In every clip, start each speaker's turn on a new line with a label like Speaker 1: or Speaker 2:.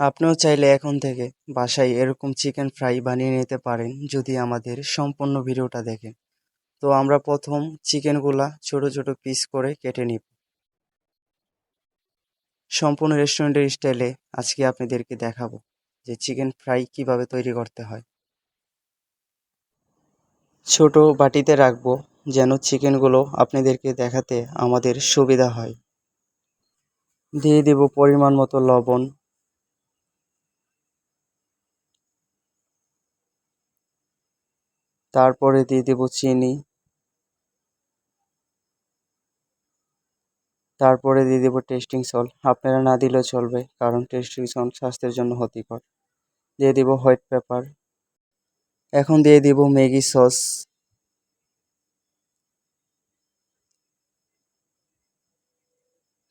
Speaker 1: আপনিও চাইলে এখন থেকে বাসায় এরকম চিকেন ফ্রাই বানিয়ে নিতে পারেন যদি আমাদের সম্পূর্ণ ভিডিওটা দেখেন। তো আমরা প্রথম চিকেনগুলা ছোট ছোট পিস করে কেটে নিব। সম্পূর্ণ রেস্টুরেন্টের স্টাইলে আজকে আপনাদেরকে দেখাবো যে চিকেন ফ্রাই কীভাবে তৈরি করতে হয়। ছোট বাটিতে রাখব যেন চিকেনগুলো আপনাদেরকে দেখাতে আমাদের সুবিধা হয়। দিয়ে দেব পরিমাণ মতো লবণ তারপরে দিয়ে দেব চিনি। তারপরে দিয়ে দেবো টেস্টিং সল্ট আপনারা না দিলেও চলবে, কারণ টেস্টিং সল্ট স্বাস্থ্যের জন্য ক্ষতিকর। দিয়ে দিব হোয়াইট পেপার এখন দিয়ে দিব ম্যাগি সস।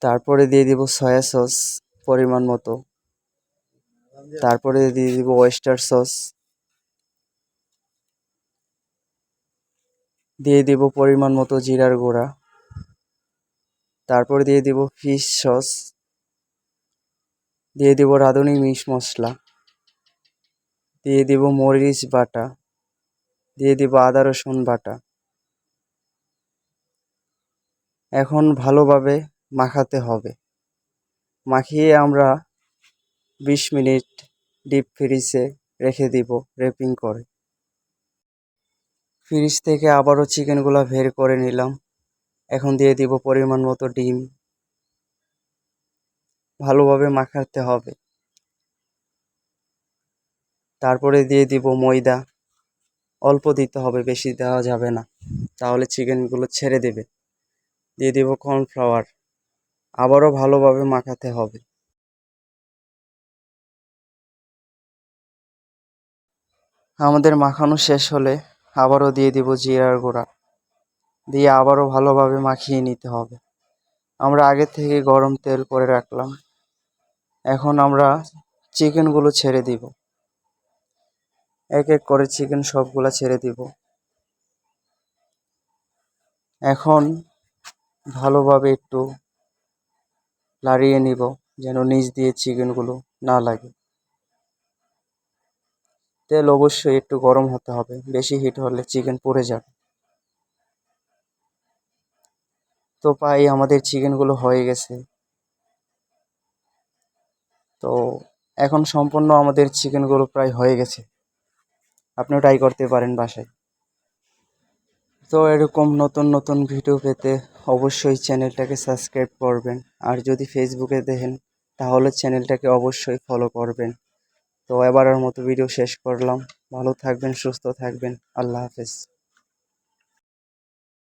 Speaker 1: তারপরে দিয়ে দিব সয়া সস পরিমাণ মতো। তারপরে দিয়ে দিব ওয়েস্টার সস দিয়ে দিব পরিমাণ মতো জিরার গুঁড়া। তারপর দিয়ে দিব ফিশ সস দিয়ে দিব রাঁধুনি মিশ মশলা। দিয়ে দিব মরিচ বাটা। দিয়ে দিব আদা রসুন বাটা। এখন ভালোভাবে মাখাতে হবে। মাখিয়ে আমরা বিশ মিনিট ডিপ ফ্রিজে রেখে দিব, রেপিং করে। ফ্রিজ থেকে আবারও চিকেনগুলো বের করে নিলাম। এখন দিয়ে দিব পরিমাণ মতো ডিম। ভালোভাবে মাখাতে হবে। তারপরে দিয়ে দিব ময়দা। অল্প দিতে হবে, বেশি দেওয়া যাবে না। তাহলে চিকেনগুলো ছেড়ে দেবে। দিয়ে দিব কর্নফ্লাওয়ার। আবারও ভালোভাবে মাখাতে হবে। আমাদের মাখানো শেষ হলে আবারও দিয়ে দিব জিরার গুঁড়া। দিয়ে আবারও ভালোভাবে মাখিয়ে নিতে হবে। আমরা আগে থেকে গরম তেল করে রাখলাম। এখন আমরা চিকেনগুলো ছেড়ে দিব। এক এক করে চিকেন সবগুলা ছেড়ে দিব। এখন ভালোভাবে একটু লাড়িয়ে নিব, যেন নিচ দিয়ে চিকেনগুলো না লাগে। তেল অবশ্যই একটু গরম হতে হবে। বেশি হিট হলে চিকেন পুড়ে যাবে। তো পাই আমাদের চিকেনগুলো হয়ে গেছে। তো এখন সম্পূর্ণ আমাদের চিকেনগুলো প্রায় হয়ে গেছে। আপনিও ট্রাই করতে পারেন বাসায়। তো এরকম নতুন নতুন ভিডিও পেতে অবশ্যই চ্যানেলটাকে সাবস্ক্রাইব করবেন। আর যদি ফেসবুকে দেখেন, তাহলে চ্যানেলটাকে অবশ্যই ফলো করবেন। তো এবারের মতো ভিডিও শেষ করলাম। ভালো থাকবেন সুস্থ থাকবেন। আল্লাহ হাফেজ।